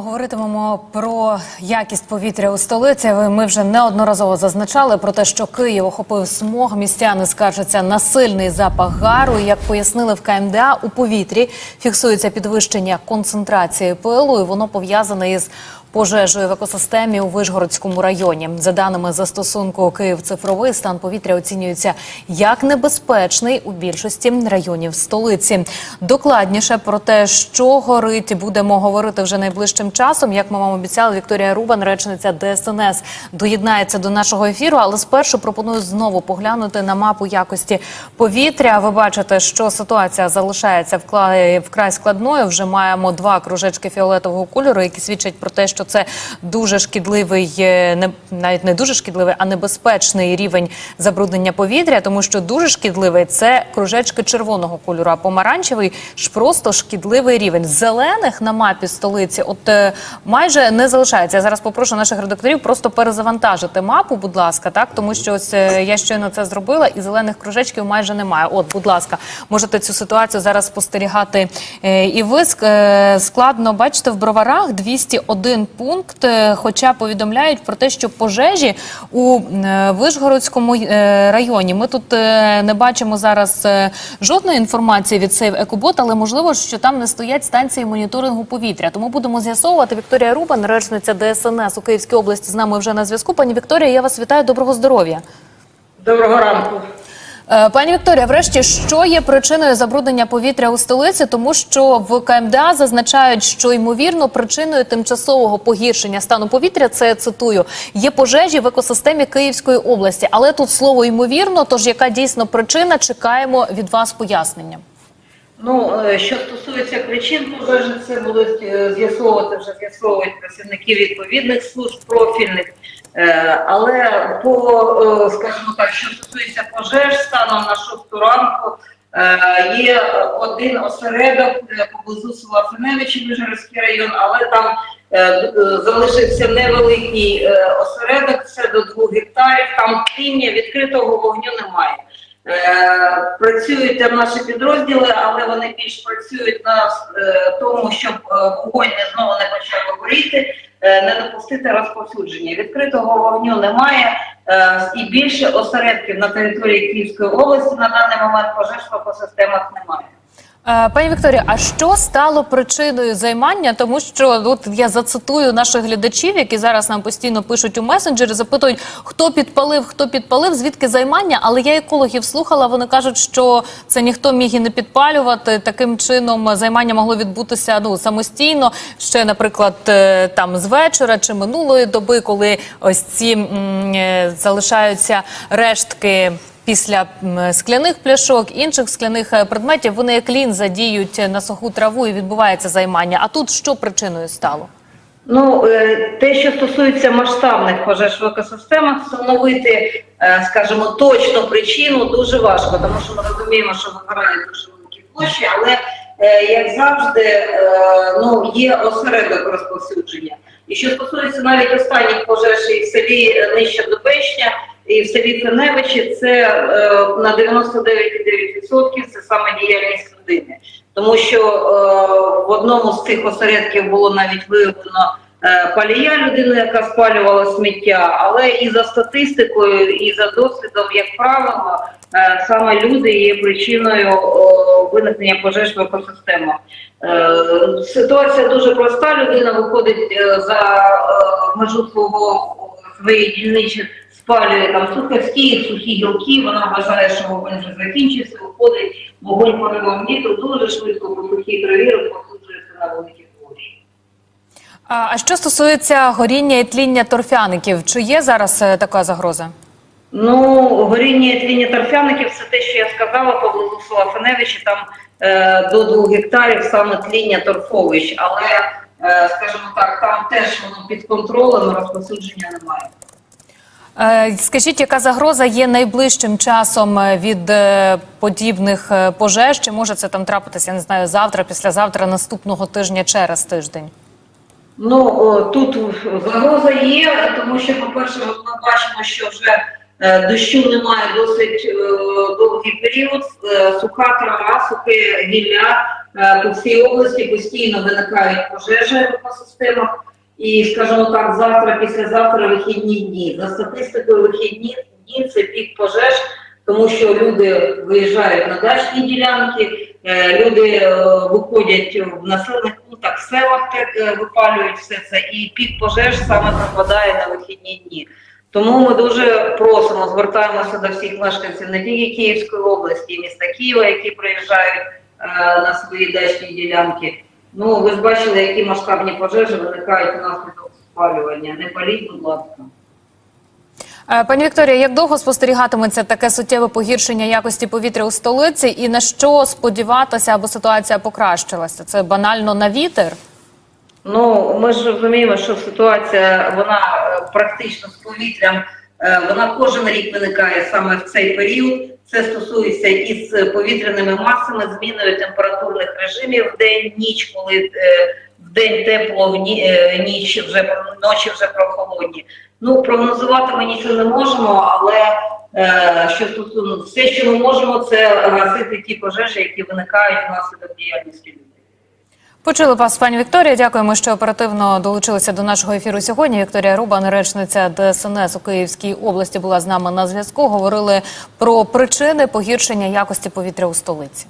Говоритимемо про якість повітря у столиці. Ми вже неодноразово зазначали про те, що Київ охопив смог. Містяни скаржаться на сильний запах гару. Як пояснили в КМДА, у повітрі фіксується підвищення концентрації пилу, і воно пов'язане із пожежею в екосистемі у Вишгородському районі. За даними застосунку Київ цифровий стан повітря оцінюється як небезпечний у більшості районів столиці. Докладніше про те, що горить, будемо говорити вже найближчим часом. Як ми вам обіцяли, Вікторія Рубан, речниця ДСНС, доєднається до нашого ефіру. Але спершу пропоную знову поглянути на мапу якості повітря. Ви бачите, що ситуація залишається вкрай складною. Вже маємо два кружечки фіолетового кольору, які свідчать про те, що це дуже шкідливий, е, не навіть не дуже шкідливий, а небезпечний рівень забруднення повітря, тому що дуже шкідливий це кружечки червоного кольору, а помаранчевий ж просто шкідливий рівень. Зелених на мапі столиці, от е, майже не залишається. Я зараз попрошу наших редакторів просто перезавантажити мапу, будь ласка, так тому що ось е, я щойно це зробила, і зелених кружечків майже немає. От, будь ласка, можете цю ситуацію зараз спостерігати. І ви складно бачите в броварах 201 пункт. Хоча повідомляють про те, що пожежі у е, Вишгородському е, районі. Ми тут е, не бачимо зараз жодної інформації від Save EcoBot, але можливо, що там не стоять станції моніторингу повітря. Тому будемо з'ясовувати. Вікторія Рубан, речниця ДСНС у Київській області, з нами вже на зв'язку. Пані Вікторія, я вас вітаю. Доброго здоров'я. Доброго ранку. Е, Пані Вікторія, врешті, що є причиною забруднення повітря у столиці? Тому що в КМДА зазначають, що ймовірно причиною тимчасового погіршення стану повітря, це цитую, є пожежі в екосистемі Київської області. Але тут слово ймовірно, тож яка дійсно причина? Чекаємо від вас пояснення. Ну е, що стосується причин пожежі, це будуть е, з'ясовувати вже з'ясовують працівники відповідних служб профільних. Е, Але по скажімо так, що стосується пожеж, станом на шосту ранку є один осередок поблизу села Феневичі, район, але там залишився невеликий осередок, це до двох гектарів. Там тління відкритого вогню немає. Е, Працюють там наші підрозділи, але вони більш працюють на е, тому, щоб е, вогонь не знову не почав горіти, не допустити розповсюдження. Відкритого вогню немає і більше осередків на території Київської області на даний момент пожежних по системах немає. Е, Пані Вікторія, а що стало причиною займання? Тому що от я зацитую наших глядачів, які зараз нам постійно пишуть у месенджері, запитують, хто підпалив, хто підпалив, звідки займання. Але я екологів слухала. Вони кажуть, що це ніхто міг і не підпалювати. Таким чином займання могло відбутися ну самостійно. Ще, наприклад, е, там з вечора чи минулої доби, коли ось ці м, е, залишаються рештки після скляних пляшок, інших скляних е, предметів, вони як лінза діють на суху траву і відбувається займання. А тут що причиною стало? Ну, е, те, що стосується масштабних пожеж в екосистемах, встановити, е, скажімо, точну причину дуже важко, тому що ми розуміємо, що вигорають дуже великі площі, але е, як завжди, е, ну є осередок розповсюдження. І що стосується навіть останніх пожеж і в селі е, нижче до Печня, і в селі Феневичі, це е, на 99,9% це саме діяльність людини. Тому що е, в одному з цих осередків було навіть виявлено е, палія людини, яка спалювала сміття, але і за статистикою, і за досвідом, як правило, саме люди є причиною виникнення пожеж в екосистемах. Ситуація дуже проста. Людина виходить за межу свого дільничі, спалює там сухарські, сухі гілки. Вона вважає, що вогонь вже закінчився, виходить вогонь поривом вітру дуже швидко по сухій траві розповсюджується на великі площі. А, що стосується горіння і тління торфяників, чи є зараз е, така загроза? Ну, горіння і тління торфяників це те, що я сказала поблизу села Феневичі, там е, до двох гектарів саме тління торфовищ, але, скажімо так, там теж воно під контролем, розповсюдження немає. Е, Скажіть, яка загроза є найближчим часом е, від е, подібних е, пожеж? Чи може це там трапитися, я не знаю, завтра, післязавтра, наступного тижня через тиждень? Ну о, тут загроза є, тому що, по-перше, ми бачимо, що вже е, дощу немає досить е, довгий період, е, суха трава, сухе гілля Е, По всій області постійно виникають пожежі в екосистемах. І, скажімо так, завтра, післязавтра вихідні дні. За статистикою, вихідні дні це пік пожеж, тому що люди виїжджають на дачні ділянки, е, люди е, виходять в населених пунктах, в селах е, випалюють все це, і пік пожеж саме припадає на вихідні дні. Тому ми дуже просимо, звертаємося до всіх мешканців не тільки Київської області, і міста Києва, які приїжджають е, свої дачні ділянки. Ну, ви ж бачили, які масштабні пожежі виникають внаслідок спалювання. Не паліть, будь ласка. Е, Пані Вікторія, як довго спостерігатиметься таке суттєве погіршення якості повітря у столиці, і на що сподіватися, аби ситуація покращилася? Це банально на вітер? Ну, ми ж розуміємо, що ситуація вона е, практично з повітрям, е, вона кожен рік виникає саме в цей період. Це стосується із повітряними масами, зміною температурних режимів в день, ніч, коли е, в день тепло, в е, ніч вже ночі вже прохолодні. Ну, прогнозувати ми нічого не можемо, але е, що стосується все, що ми можемо, це гасити ті пожежі, які виникають внаслідок діяльності людей. Почули вас, пані Вікторія. Дякуємо, що оперативно долучилися до нашого ефіру сьогодні. Вікторія Рубан, речниця ДСНС у Київській області, була з нами на зв'язку. Говорили про причини погіршення якості повітря у столиці.